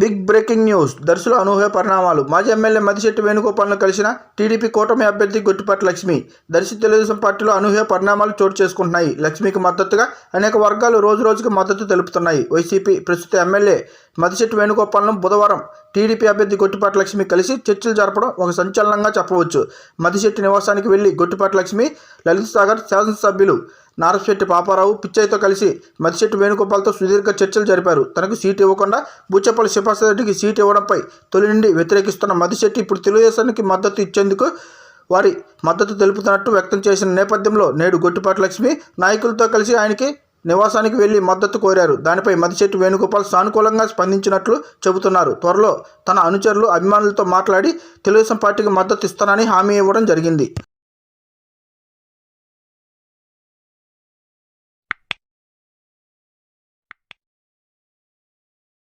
Big breaking news. దర్శుల అనూహ్య పరిణామాలు. మాజీ ఎమ్మెల్యే మదిశెట్టి వేణుగోపాల్ను కలిసిన టీడీపీ కూటమి అభ్యర్థి గొట్టిపాటి లక్ష్మి. దర్శి తెలుగుదేశం పార్టీలో అనూహ్య పరిణామాలు చోటు చేసుకుంటున్నాయి. లక్ష్మికి మద్దతుగా అనేక వర్గాలు రోజు రోజుకి మద్దతు తెలుపుతున్నాయి. వైసీపీ ప్రస్తుత ఎమ్మెల్యే మదిశెట్టి వేణుగోపాల్ను బుధవారం టీడీపీ అభ్యర్థి గొట్టిపాటి లక్ష్మి కలిసి చర్చలు జరపడం ఒక సంచలనంగా చెప్పవచ్చు. మదిశెట్టి నివాసానికి వెళ్ళి గొట్టిపాటి లక్ష్మి లలిత్ సాగర్ శాసనసభ్యులు నారశెట్టి పాపారావు పిచ్చయ్యతో కలిసి మదిశెట్టి వేణుగోపాల్తో సుదీర్ఘ చర్చలు జరిపారు. తనకు సీటు ఇవ్వకుండా బూచపల్లి శివప్రసాద్ సీటు ఇవ్వడంపై తొలి నుండి వ్యతిరేకిస్తున్న మదిశెట్టి ఇప్పుడు తెలుగుదేశానికి మద్దతు ఇచ్చేందుకు వారి మద్దతు తెలుపుతున్నట్టు వ్యక్తం చేసిన నేపథ్యంలో నేడు గొట్టిపాటి లక్ష్మి నాయకులతో కలిసి ఆయనకి నివాసానికి వెళ్ళి మద్దతు కోరారు. దానిపై మదిశెట్టి వేణుగోపాల్ సానుకూలంగా స్పందించినట్లు చెబుతున్నారు. త్వరలో తన అనుచరులు అభిమానులతో మాట్లాడి తెలుగుదేశం పార్టీకి మద్దతు ఇస్తానని హామీ ఇవ్వడం జరిగింది.